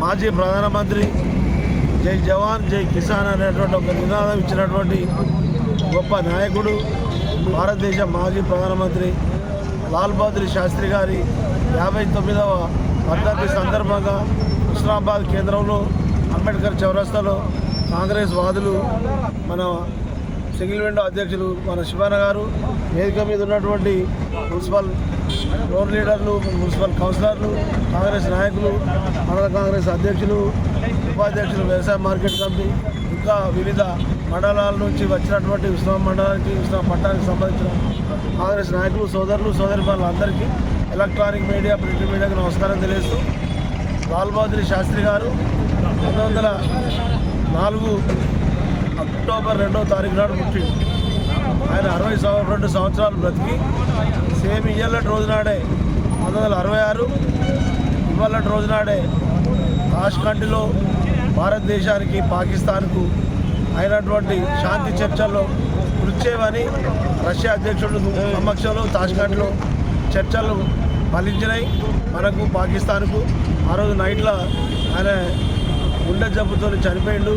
మాజీ ప్రధానమంత్రి జై జవాన్ జై కిసాన్ అనేటువంటి ఒక నినాదం ఇచ్చినటువంటి గొప్ప నాయకుడు భారతదేశ మాజీ ప్రధానమంత్రి లాల్ బహదూర్ శాస్త్రి గారి యాభై తొమ్మిదవ వర్ధంతి సందర్భంగా హుస్నాబాద్ కేంద్రంలో అంబేద్కర్ చౌరస్తాలో కాంగ్రెస్ వాదులు మన సింగిల్ విండో అధ్యక్షులు మన శివాన గారు వేదిక మీద ఉన్నటువంటి మున్సిపల్ లోన్ లీడర్లు మున్సిపల్ కౌన్సిలర్లు కాంగ్రెస్ నాయకులు మండల కాంగ్రెస్ అధ్యక్షులు ఉపాధ్యక్షులు వ్యవసాయ మార్కెట్ కమిటీ ఇంకా వివిధ మండలాల నుంచి వచ్చినటువంటి విశ్రామ మండలానికి విశ్రామ పట్టణానికి సంబంధించిన కాంగ్రెస్ నాయకులు సోదరులు సోదరి అందరికీ ఎలక్ట్రానిక్ మీడియా ప్రింట్ మీడియాకు నమస్కారం తెలియజేస్తూ లాల్ బహదూర్ శాస్త్రి గారు పంతొమ్మిది వందల నాలుగు అక్టోబర్ రెండవ తారీఖు నాడు పుట్టిండు. ఆయన అరవై రెండు సంవత్సరాలు బ్రతికి సేమ్ ఇయ్యలటి రోజునాడే పంతొమ్మిది వందల అరవై ఆరు ఇవాళటి రోజునాడే తాష్కంటిలో భారతదేశానికి పాకిస్తాన్కు అయినటువంటి శాంతి చర్చల్లో కృషి రష్యా అధ్యక్షుడు సమక్షంలో తాష్కండ్లో చర్చలు ఫలించినాయి మనకు పాకిస్తాన్కు ఆ రోజు నైట్లో ఆయన గుండె జబ్బుతో చనిపోయిండు.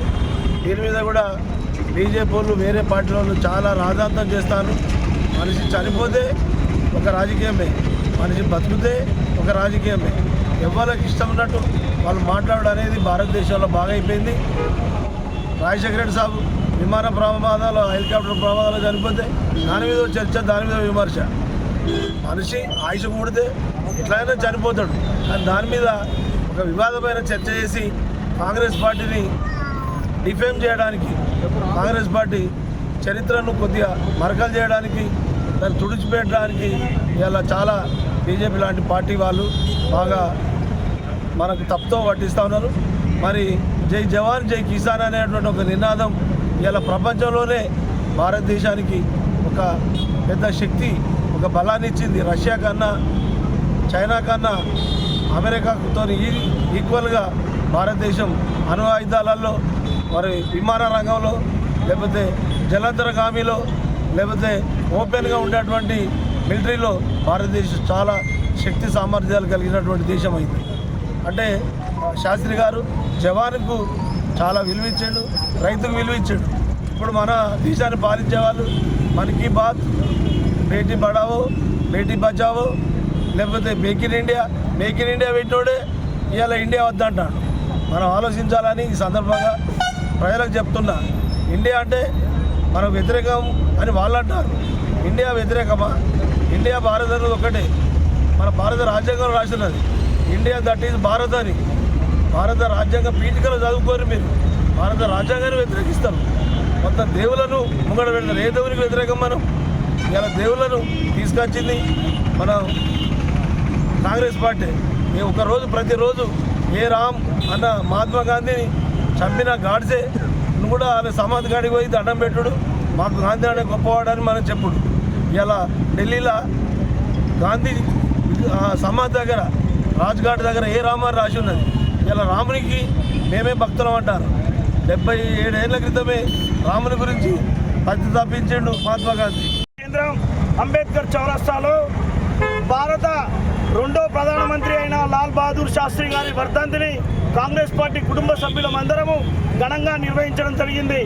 దీని మీద కూడా బీజేపీ వాళ్ళు వేరే పార్టీల వాళ్ళు చాలా రాజాంతం చేస్తారు. మనిషి చనిపోతే ఒక రాజకీయమే. మనిషి బతుకుతే ఒక రాజకీయమే. ఎవరికి ఇష్టం ఉన్నట్టు వాళ్ళు మాట్లాడడం అనేది భారతదేశంలో బాగా అయిపోయింది రాజశేఖర రెడ్డి సాబు విమాన ప్రమాదాలు హెలికాప్టర్ ప్రమాదాలు చనిపోతే దాని మీద చర్చ దాని మీద విమర్శ. మనిషి ఆయుష కూడితే ఎట్లయినా చనిపోతాడు. కానీ దాని మీద ఒక వివాదమైన చర్చ చేసి కాంగ్రెస్ పార్టీని డిఫేమ్ చేయడానికి కాంగ్రెస్ పార్టీ చరిత్రను కొద్దిగా మరకలు చేయడానికి దాన్ని తుడిచిపెట్టడానికి ఇలా చాలా బీజేపీ లాంటి పార్టీ వాళ్ళు బాగా మనకు తప్పుతో పట్టిస్తూ ఉన్నారు. మరి జై జవాన్ జై కిసాన్ అనేటువంటి ఒక నినాదం ఇలా ప్రపంచంలోనే భారతదేశానికి ఒక పెద్ద శక్తి ఒక బలాన్ని ఇచ్చింది. రష్యా కన్నా చైనా కన్నా అమెరికాతో ఈక్వల్గా భారతదేశం అణు ఆయుధాలలో మరి విమాన రంగంలో లేకపోతే జలాంతరగామిలో లేకపోతే ఓపెన్గా ఉండేటువంటి మిలిటరీలో భారతదేశం చాలా శక్తి సామర్థ్యాలు కలిగినటువంటి దేశం అయింది. అంటే శాస్త్రి గారు జవానుకు చాలా విలువిచ్చాడు రైతుకు విలువిచ్చాడు ఇప్పుడు మన దేశాన్ని పాలించే వాళ్ళు కీ బాత్ బేటీ బడావో బేటీ బచావో లేకపోతే make in India make in India పెట్టినోడే ఇవాళ ఇండియా వద్దంటాడు. మనం ఆలోచించాలని ఈ సందర్భంగా ప్రజలకు చెప్తున్నా ఇండియా అంటే మనకు వ్యతిరేకం అని వాళ్ళు అంటారు. ఇండియా వ్యతిరేకమా? ఇండియా భారత్ అనేది ఒకటే. మన భారత రాజ్యాంగం రాసినది. ఇండియా దట్ ఈజ్ భారత్ అని. భారత రాజ్యాంగ పీఠికలు చదువుకోరు మీరు. భారత రాజ్యాంగాన్ని వ్యతిరేకిస్తాం. మొత్తం దేవులను ముంగడ పెడతారు. ఏ దేవునికి వ్యతిరేకం మనం? ఇలా దేవులను తీసుకొచ్చింది మన కాంగ్రెస్ పార్టీ. ఈ రోజు ప్రతిరోజు ఏ రామ్ అన్న మహాత్మా గాంధీని చంపిన గాడ్సే. నువ్వు కూడా ఆయన సమాధి గాడికి పోయి దండం పెట్టుడు. మాకు గాంధీ అనే గొప్పవాడని మనం చెప్పుడు. ఇలా ఢిల్లీలో గాంధీ సమాధి దగ్గర రాజ్ఘాట్ దగ్గర ఏ రామారు రాసి ఉన్నది. ఇలా రామునికి మేమే భక్తులం అంటారు. డెబ్బై ఏడేళ్ళ క్రితమే రాముని గురించి పత్తి తప్పించిండు మహాత్మా గాంధీ. కేంద్రం అంబేద్కర్ చౌరస్తాలో భారత రెండో ప్రధానమంత్రి అయిన లాల్ బహదూర్ శాస్త్రి గారి వర్ధంతిని కాంగ్రెస్ పార్టీ కుటుంబ సభ్యులమందరము ఘనంగా నిర్వహించడం జరిగింది.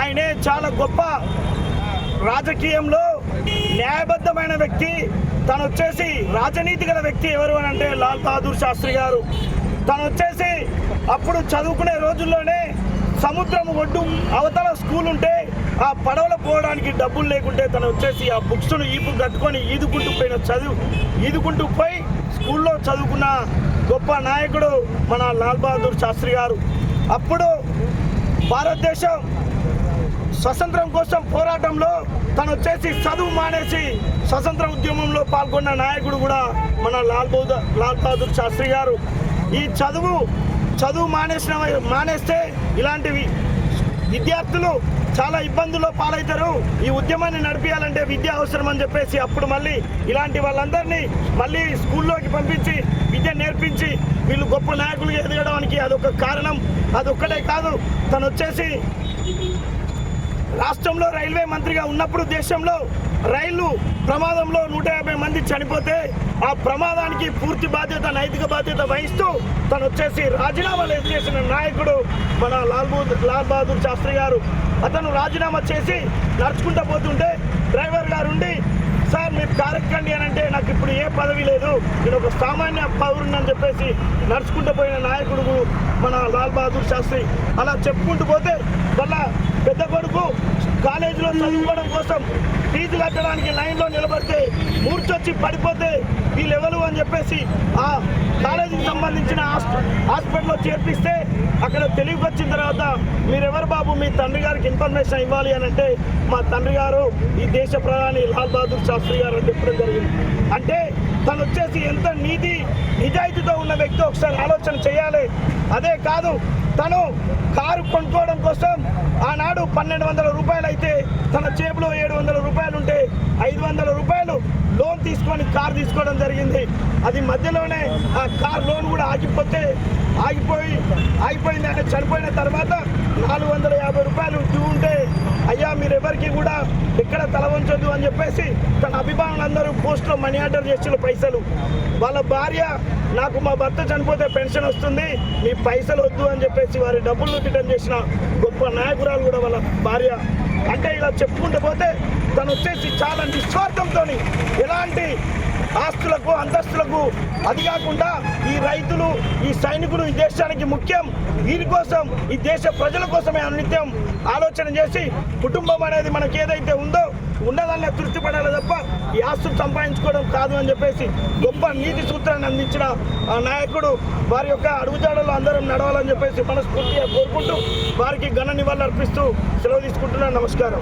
ఆయనే చాలా గొప్ప రాజకీయంలో న్యాయబద్ధమైన వ్యక్తి. తను వచ్చేసి రాజనీతి గల వ్యక్తి ఎవరు అని అంటే లాల్ బహదూర్ శాస్త్రి గారు. తను వచ్చేసి అప్పుడు చదువుకునే రోజుల్లోనే సముద్రం ఒడ్డు అవతల స్కూల్ ఉంటే ఆ పడవలు పోవడానికి డబ్బులు లేకుంటే తను వచ్చేసి ఆ బుక్స్ను ఈపు కట్టుకొని ఈదుకుంటూ పోయిన చదువు ఈదుకుంటూ పోయి స్కూల్లో చదువుకున్న గొప్ప నాయకుడు మన లాల్ బహదూర్ శాస్త్రి గారు. అప్పుడు భారతదేశం స్వతంత్రం కోసం పోరాటంలో తను వచ్చేసి చదువు మానేసి స్వతంత్ర ఉద్యమంలో పాల్గొన్న నాయకుడు కూడా మన లాల్ బహదూర్ లాల్ బహదూర్ శాస్త్రి గారు. ఈ చదువు చదువు మానేసిన మానేస్తే ఇలాంటివి విద్యార్థులు చాలా ఇబ్బందుల్లో పాలవుతారు ఈ ఉద్యమాన్ని నడిపించాలంటే విద్య అవసరం అని చెప్పేసి అప్పుడు మళ్ళీ ఇలాంటి వాళ్ళందరినీ మళ్ళీ స్కూల్లోకి పంపించి విద్య నేర్పించి వీళ్ళు గొప్ప నాయకులు ఎదగడానికి అదొక కారణం. అదొక్కటే కాదు తను వచ్చేసి రాష్ట్రంలో రైల్వే మంత్రిగా ఉన్నప్పుడు దేశంలో రైలు ప్రమాదంలో నూట యాభై మంది చనిపోతే ఆ ప్రమాదానికి పూర్తి బాధ్యత నైతిక బాధ్యత వహిస్తూ తను వచ్చేసి రాజీనామాలు చేసిన నాయకుడు మన లాల్ లాల్ బహదూర్ శాస్త్రి గారు. అతను రాజీనామా చేసి నడుచుకుంటూ పోతుంటే డ్రైవర్ గారు ఉండి సార్ మీరు కారెక్కండి అని అంటే నాకు ఇప్పుడు ఏ పదవి లేదు. నేను ఒక సామాన్య పౌరుని అని చెప్పేసి నడుచుకుంటూ పోయిన నాయకుడు మన లాల్ బహదూర్ శాస్త్రి. అలా చెప్పుకుంటూ పోతే మళ్ళా పెద్ద కొడుకు కాలేజీలో చదువుకోవడం కోసం ఫీజు కట్టడానికి లైన్లో నిలబడితే మూర్చొచ్చి పడిపోతే వీళ్ళు ఎవరు అని చెప్పేసి ఆ కాలేజీకి సంబంధించిన హాస్పిటల్లో చేర్పిస్తే అక్కడ తెలివికి వచ్చిన తర్వాత మీరెవరు బాబు? మీ తండ్రి గారికి ఇన్ఫర్మేషన్ ఇవ్వాలి అని అంటే మా తండ్రి గారు ఈ దేశ ప్రధాని లాల్ బహదూర్ శాస్త్రి గారు అని చెప్పడం జరిగింది. అంటే తను వచ్చేసి ఎంత నీతి నిజాయితీతో ఉన్న వ్యక్తి ఒకసారి ఆలోచన చేయాలి. అదే కాదు తను కారు కొనుక్కోవడం కోసం ఆనాడు పన్నెండు వందల రూపాయలు అయితే తన జేబులో ఏడు వందల రూపాయలు ఉంటే ఐదు వందల రూపాయలు లోన్ తీసుకొని కారు తీసుకోవడం జరిగింది. అది మధ్యలోనే ఆ కార్ లోన్ కూడా ఆగిపోతే ఆగిపోయి ఆగిపోయింది ఆయన చనిపోయిన తర్వాత నాలుగు వందల యాభై రూపాయలు డ్యూ ఉంటే అయ్యా మీరు ఎవరికి కూడా ఎక్కడ తల వంచొద్దు అని చెప్పేసి తన అభిమానులందరూ పోస్ట్లో మనీ ఆర్డర్ చేసిన పైసలు. వాళ్ళ భార్య నాకు మా భర్త చనిపోతే పెన్షన్ వస్తుంది మీ పైసలు వద్దు అని చెప్పేసి వారి డబ్బులు రిటర్న్ చేసిన గొప్ప నాయకురాలు కూడా వాళ్ళ భార్య. అంటే ఇలా చెప్పుకుంటూ పోతే తను వచ్చేసి చాలా నిస్వార్థంతో ఎలాంటి ఆస్తులకు అంతస్తులకు అది కాకుండా ఈ రైతులు ఈ సైనికులు ఈ దేశానికి ముఖ్యం. దీనికోసం ఈ దేశ ప్రజల కోసమే నిత్యం ఆలోచన చేసి కుటుంబం అనేది మనకి ఏదైతే ఉందో ఉన్నదాన్ని తృప్తి పడాలి తప్ప ఈ ఆస్తులు సంపాదించుకోవడం కాదు అని చెప్పేసి గొప్ప నీతి సూత్రాన్ని అందించిన ఆ నాయకుడు వారి యొక్క అడుగుజాడలో అందరం నడవాలని చెప్పేసి మనస్ఫూర్తిగా కోరుకుంటూ వారికి ఘన నివాళులు అర్పిస్తూ సెలవు తీసుకుంటున్నాను. నమస్కారం.